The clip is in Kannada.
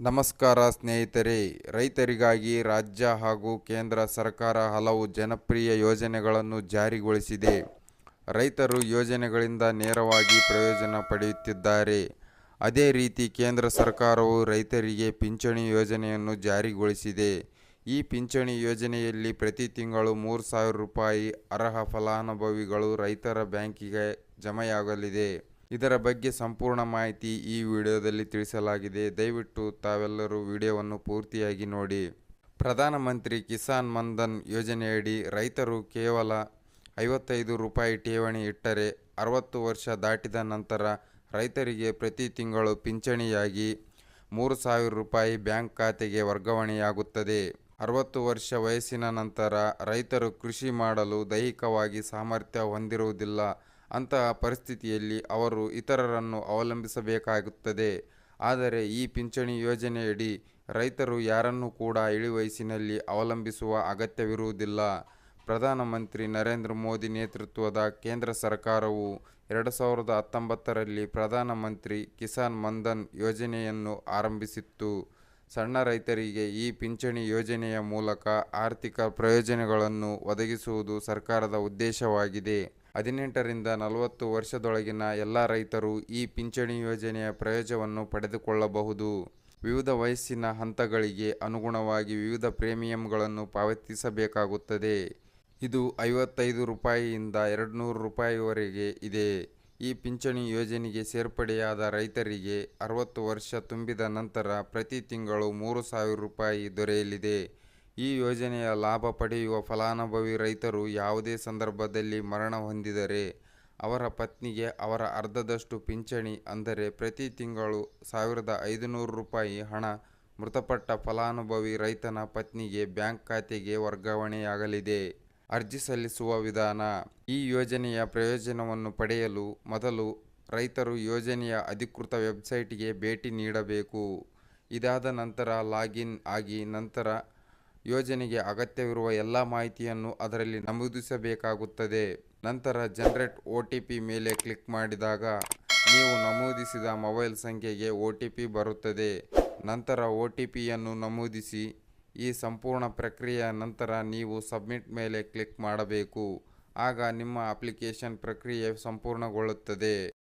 ನಮಸ್ಕಾರ ಸ್ನೇಹಿತರೆ, ರೈತರಿಗಾಗಿ ರಾಜ್ಯ ಹಾಗೂ ಕೇಂದ್ರ ಸರ್ಕಾರ ಹಲವು ಜನಪ್ರಿಯ ಯೋಜನೆಗಳನ್ನು ಜಾರಿಗೊಳಿಸಿದೆ. ರೈತರು ಯೋಜನೆಗಳಿಂದ ನೇರವಾಗಿ ಪ್ರಯೋಜನ ಪಡೆಯುತ್ತಿದ್ದಾರೆ. ಅದೇ ರೀತಿ ಕೇಂದ್ರ ಸರ್ಕಾರವು ರೈತರಿಗೆ ಪಿಂಚಣಿ ಯೋಜನೆಯನ್ನು ಜಾರಿಗೊಳಿಸಿದೆ. ಈ ಪಿಂಚಣಿ ಯೋಜನೆಯಲ್ಲಿ ಪ್ರತಿ ತಿಂಗಳು ಮೂರು ಸಾವಿರ ರೂಪಾಯಿ ಅರ್ಹ ಫಲಾನುಭವಿಗಳು ರೈತರ ಬ್ಯಾಂಕಿಗೆ ಜಮೆಯಾಗಲಿದೆ. ಇದರ ಬಗ್ಗೆ ಸಂಪೂರ್ಣ ಮಾಹಿತಿ ಈ ವಿಡಿಯೋದಲ್ಲಿ ತಿಳಿಸಲಾಗಿದೆ. ದಯವಿಟ್ಟು ತಾವೆಲ್ಲರೂ ವಿಡಿಯೋವನ್ನು ಪೂರ್ತಿಯಾಗಿ ನೋಡಿ. ಪ್ರಧಾನಮಂತ್ರಿ ಕಿಸಾನ್ ಮನ್ಧನ್ ಯೋಜನೆಯಡಿ ರೈತರು ಕೇವಲ ಐವತ್ತೈದು ರೂಪಾಯಿ ಠೇವಣಿ ಇಟ್ಟರೆ ಅರವತ್ತು ವರ್ಷ ದಾಟಿದ ನಂತರ ರೈತರಿಗೆ ಪ್ರತಿ ತಿಂಗಳು ಪಿಂಚಣಿಯಾಗಿ ಮೂರು ಸಾವಿರ ರೂಪಾಯಿ ಬ್ಯಾಂಕ್ ಖಾತೆಗೆ ವರ್ಗಾವಣೆಯಾಗುತ್ತದೆ. ಅರವತ್ತು ವರ್ಷ ವಯಸ್ಸಿನ ನಂತರ ರೈತರು ಕೃಷಿ ಮಾಡಲು ದೈಹಿಕವಾಗಿ ಸಾಮರ್ಥ್ಯ ಹೊಂದಿರುವುದಿಲ್ಲ. ಅಂತಹ ಪರಿಸ್ಥಿತಿಯಲ್ಲಿ ಅವರು ಇತರರನ್ನು ಅವಲಂಬಿಸಬೇಕಾಗುತ್ತದೆ. ಆದರೆ ಈ ಪಿಂಚಣಿ ಯೋಜನೆಯಡಿ ರೈತರು ಯಾರನ್ನು ಕೂಡ ಇಳಿ ವಯಸ್ಸಿನಲ್ಲಿ ಅವಲಂಬಿಸುವ ಅಗತ್ಯವಿರುವುದಿಲ್ಲ. ಪ್ರಧಾನಮಂತ್ರಿ ನರೇಂದ್ರ ಮೋದಿ ನೇತೃತ್ವದ ಕೇಂದ್ರ ಸರ್ಕಾರವು ಎರಡು ಸಾವಿರದ ಹತ್ತೊಂಬತ್ತರಲ್ಲಿ ಪ್ರಧಾನಮಂತ್ರಿ ಕಿಸಾನ್ ಮನ್ಧನ್ ಯೋಜನೆಯನ್ನು ಆರಂಭಿಸಿತ್ತು. ಸಣ್ಣ ರೈತರಿಗೆ ಈ ಪಿಂಚಣಿ ಯೋಜನೆಯ ಮೂಲಕ ಆರ್ಥಿಕ ಪ್ರಯೋಜನಗಳನ್ನು ಒದಗಿಸುವುದು ಸರ್ಕಾರದ ಉದ್ದೇಶವಾಗಿದೆ. ಹದಿನೆಂಟರಿಂದ ನಲವತ್ತು ವರ್ಷದೊಳಗಿನ ಎಲ್ಲ ರೈತರು ಈ ಪಿಂಚಣಿ ಯೋಜನೆಯ ಪ್ರಯೋಜನವನ್ನು ಪಡೆದುಕೊಳ್ಳಬಹುದು. ವಿವಿಧ ವಯಸ್ಸಿನ ಹಂತಗಳಿಗೆ ಅನುಗುಣವಾಗಿ ವಿವಿಧ ಪ್ರೀಮಿಯಂಗಳನ್ನು ಪಾವತಿಸಬೇಕಾಗುತ್ತದೆ. ಇದು ಐವತ್ತೈದು ರೂಪಾಯಿಯಿಂದ ಎರಡು ನೂರು ರೂಪಾಯಿವರೆಗೆ ಇದೆ. ಈ ಪಿಂಚಣಿ ಯೋಜನೆಗೆ ಸೇರ್ಪಡೆಯಾದ ರೈತರಿಗೆ ಅರವತ್ತು ವರ್ಷ ತುಂಬಿದ ನಂತರ ಪ್ರತಿ ತಿಂಗಳು ಮೂರು ಸಾವಿರ ರೂಪಾಯಿ ದೊರೆಯಲಿದೆ. ಈ ಯೋಜನೆಯ ಲಾಭ ಪಡೆಯುವ ಫಲಾನುಭವಿ ರೈತರು ಯಾವುದೇ ಸಂದರ್ಭದಲ್ಲಿ ಮರಣ ಹೊಂದಿದರೆ ಅವರ ಪತ್ನಿಗೆ ಅವರ ಅರ್ಧದಷ್ಟು ಪಿಂಚಣಿ ಅಂದರೆ ಪ್ರತಿ ತಿಂಗಳು ಸಾವಿರದ ಐದುನೂರು ರೂಪಾಯಿ ಹಣ ಮೃತಪಟ್ಟ ಫಲಾನುಭವಿ ರೈತನ ಪತ್ನಿಗೆ ಬ್ಯಾಂಕ್ ಖಾತೆಗೆ ವರ್ಗಾವಣೆಯಾಗಲಿದೆ. ಅರ್ಜಿ ಸಲ್ಲಿಸುವ ವಿಧಾನ. ಈ ಯೋಜನೆಯ ಪ್ರಯೋಜನವನ್ನು ಪಡೆಯಲು ಮೊದಲು ರೈತರು ಯೋಜನೆಯ ಅಧಿಕೃತ ವೆಬ್ಸೈಟ್ಗೆ ಭೇಟಿ ನೀಡಬೇಕು. ಇದಾದ ನಂತರ ಲಾಗಿನ್ ಆಗಿ ನಂತರ ಯೋಜನೆಗೆ ಅಗತ್ಯವಿರುವ ಎಲ್ಲ ಮಾಹಿತಿಯನ್ನು ಅದರಲ್ಲಿ ನಮೂದಿಸಬೇಕಾಗುತ್ತದೆ. ನಂತರ ಜನರೇಟ್ ಒ ಟಿ ಪಿ ಮೇಲೆ ಕ್ಲಿಕ್ ಮಾಡಿದಾಗ ನೀವು ನಮೂದಿಸಿದ ಮೊಬೈಲ್ ಸಂಖ್ಯೆಗೆ ಒ ಟಿ ಪಿ ಬರುತ್ತದೆ. ನಂತರ ಒ ಟಿ ಪಿಯನ್ನು ನಮೂದಿಸಿ, ಈ ಸಂಪೂರ್ಣ ಪ್ರಕ್ರಿಯೆಯ ನಂತರ ನೀವು ಸಬ್ಮಿಟ್ ಮೇಲೆ ಕ್ಲಿಕ್ ಮಾಡಬೇಕು. ಆಗ ನಿಮ್ಮ ಅಪ್ಲಿಕೇಶನ್ ಪ್ರಕ್ರಿಯೆ ಸಂಪೂರ್ಣಗೊಳ್ಳುತ್ತದೆ.